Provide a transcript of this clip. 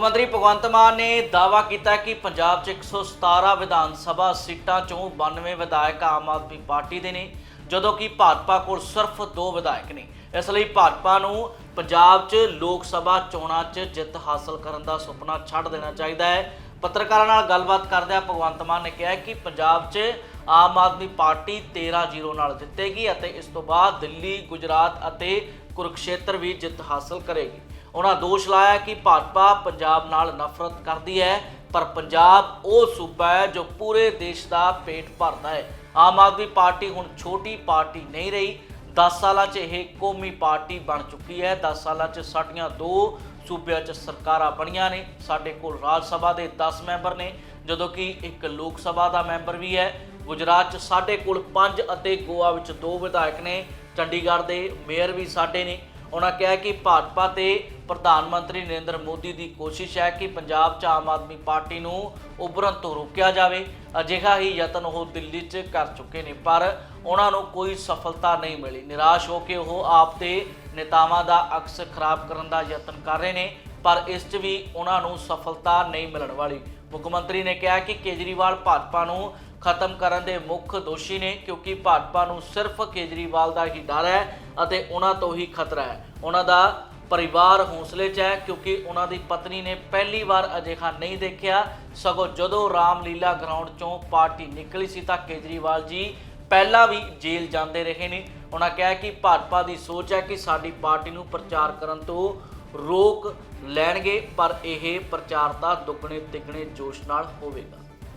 ਮੰਤਰੀ ਭਗਵੰਤ ਮਾਨ ਨੇ ਦਾਅਵਾ ਕੀਤਾ ਕਿ ਪੰਜਾਬ 'ਚ 117 ਵਿਧਾਨ ਸਭਾ ਸੀਟਾਂ 'ਚੋਂ 92 ਵਿਧਾਇਕ ਆਮ ਆਦਮੀ ਪਾਰਟੀ ਦੇ ਨੇ, ਜਦੋਂ ਕਿ ਭਾਜਪਾ ਕੋਲ ਸਿਰਫ 2 ਵਿਧਾਇਕ ਨੇ। ਇਸ ਲਈ ਭਾਜਪਾ ਨੂੰ ਪੰਜਾਬ 'ਚ ਲੋਕ ਸਭਾ ਚੋਣਾਂ 'ਚ ਜਿੱਤ ਹਾਸਲ ਕਰਨ ਦਾ ਸੁਪਨਾ ਛੱਡ ਦੇਣਾ ਚਾਹੀਦਾ ਹੈ। ਪੱਤਰਕਾਰਾਂ ਨਾਲ ਗੱਲਬਾਤ ਕਰਦਿਆਂ ਭਗਵੰਤ ਮਾਨ ਨੇ ਕਿਹਾ ਕਿ ਪੰਜਾਬ 'ਚ ਆਮ ਆਦਮੀ ਪਾਰਟੀ 13-0 ਨਾਲ ਜਿੱਤੇਗੀ ਅਤੇ ਇਸ ਤੋਂ ਬਾਅਦ ਦਿੱਲੀ, ਗੁਜਰਾਤ ਅਤੇ ਕੁਰਕਸ਼ੇਤਰ ਵੀ ਜਿੱਤ ਹਾਸਲ ਕਰੇਗੀ। ਉਹਨਾਂ ਦੋਸ਼ ਲਾਇਆ ਕਿ ਭਾਜਪਾ ਪੰਜਾਬ ਨਾਲ ਨਫ਼ਰਤ ਕਰਦੀ ਹੈ, ਪਰ ਪੰਜਾਬ ਉਹ ਸੂਬਾ ਹੈ ਜੋ ਪੂਰੇ ਦੇਸ਼ ਦਾ ਪੇਟ ਭਰਦਾ ਹੈ। ਆਮ ਆਦਮੀ ਪਾਰਟੀ ਹੁਣ ਛੋਟੀ ਪਾਰਟੀ ਨਹੀਂ ਰਹੀ। 10 ਸਾਲਾਂ 'ਚ ਇਹ ਕੌਮੀ ਪਾਰਟੀ ਬਣ ਚੁੱਕੀ ਹੈ। 10 ਸਾਲਾਂ 'ਚ ਸਾਡੀਆਂ ਦੋ ਸੂਬਿਆਂ 'ਚ ਸਰਕਾਰਾਂ ਬਣੀਆਂ ਨੇ। ਸਾਡੇ ਕੋਲ ਰਾਜ ਸਭਾ ਦੇ 10 ਮੈਂਬਰ ਨੇ, ਜਦੋਂ ਕਿ ਇੱਕ ਲੋਕ ਸਭਾ ਦਾ ਮੈਂਬਰ ਵੀ ਹੈ। ਗੁਜਰਾਤ 'ਚ ਸਾਡੇ ਕੋਲ 5 ਅਤੇ ਗੋਆ ਵਿੱਚ ਦੋ ਵਿਧਾਇਕ ਨੇ। ਚੰਡੀਗੜ੍ਹ ਦੇ ਮੇਅਰ ਵੀ ਸਾਡੇ ਨੇ। ਉਹਨਾਂ ਕਿਹਾ ਕਿ ਭਾਜਪਾ ਤੇ ਪ੍ਰਧਾਨ ਮੰਤਰੀ ਨਰਿੰਦਰ ਮੋਦੀ ਦੀ ਕੋਸ਼ਿਸ਼ ਹੈ ਕਿ ਪੰਜਾਬ 'ਚ ਆਮ ਆਦਮੀ ਪਾਰਟੀ ਨੂੰ ਉਭਰਨ ਤੋਂ ਰੋਕਿਆ ਜਾਵੇ। ਅਜਿਹਾ ਹੀ ਯਤਨ ਉਹ ਦਿੱਲੀ 'ਚ ਕਰ ਚੁੱਕੇ ਨੇ, ਪਰ ਉਹਨਾਂ ਨੂੰ ਕੋਈ ਸਫਲਤਾ ਨਹੀਂ ਮਿਲੀ। ਨਿਰਾਸ਼ ਹੋ ਕੇ ਉਹ ਆਪ ਦੇ ਨੇਤਾਵਾਂ ਦਾ ਅਕਸ ਖਰਾਬ ਕਰਨ ਦਾ ਯਤਨ ਕਰ ਰਹੇ ਨੇ, ਪਰ ਇਸ 'ਚ ਵੀ ਉਹਨਾਂ ਨੂੰ ਸਫਲਤਾ ਨਹੀਂ ਮਿਲਣ ਵਾਲੀ। ਮੁੱਖ ਮੰਤਰੀ ਨੇ ਕਿਹਾ ਕਿ ਕੇਜਰੀਵਾਲ ਭਾਜਪਾ ਨੂੰ ਖਤਮ ਕਰਨ ਦੇ ਮੁੱਖ ਦੋਸ਼ੀ ਨੇ, ਕਿਉਂਕਿ ਭਾਜਪਾ ਨੂੰ ਸਿਰਫ ਕੇਜਰੀਵਾਲ ਦਾ ਹੀ ਡਰ ਹੈ ਅਤੇ ਉਹਨਾਂ ਤੋਂ ਹੀ ਖਤਰਾ ਹੈ। ਉਹਨਾਂ ਦਾ ਪਰਿਵਾਰ ਹੌਸਲੇ 'ਚ ਹੈ, ਕਿਉਂਕਿ ਉਹਨਾਂ ਦੀ ਪਤਨੀ ਨੇ ਪਹਿਲੀ ਵਾਰ ਅਜਿਹਾ ਨਹੀਂ ਦੇਖਿਆ। ਸਗੋਂ ਜਦੋਂ ਰਾਮਲੀਲਾ ਗਰਾਊਂਡ 'ਚੋਂ ਪਾਰਟੀ ਨਿਕਲੀ ਸੀ ਤਾਂ ਕੇਜਰੀਵਾਲ ਜੀ ਪਹਿਲਾਂ ਵੀ ਜੇਲ੍ਹ ਜਾਂਦੇ ਰਹੇ ਨੇ। ਉਹਨਾਂ ਕਿਹਾ ਕਿ ਭਾਜਪਾ ਦੀ ਸੋਚ ਹੈ ਕਿ ਸਾਡੀ ਪਾਰਟੀ ਨੂੰ ਪ੍ਰਚਾਰ ਕਰਨ ਤੋਂ ਰੋਕ ਲੈਣਗੇ, ਪਰ ਇਹ ਪ੍ਰਚਾਰ ਦਾ ਦੁੱਗਣੇ ਤਿੱਗਣੇ ਜੋਸ਼ ਨਾਲ ਹੋਵੇਗਾ।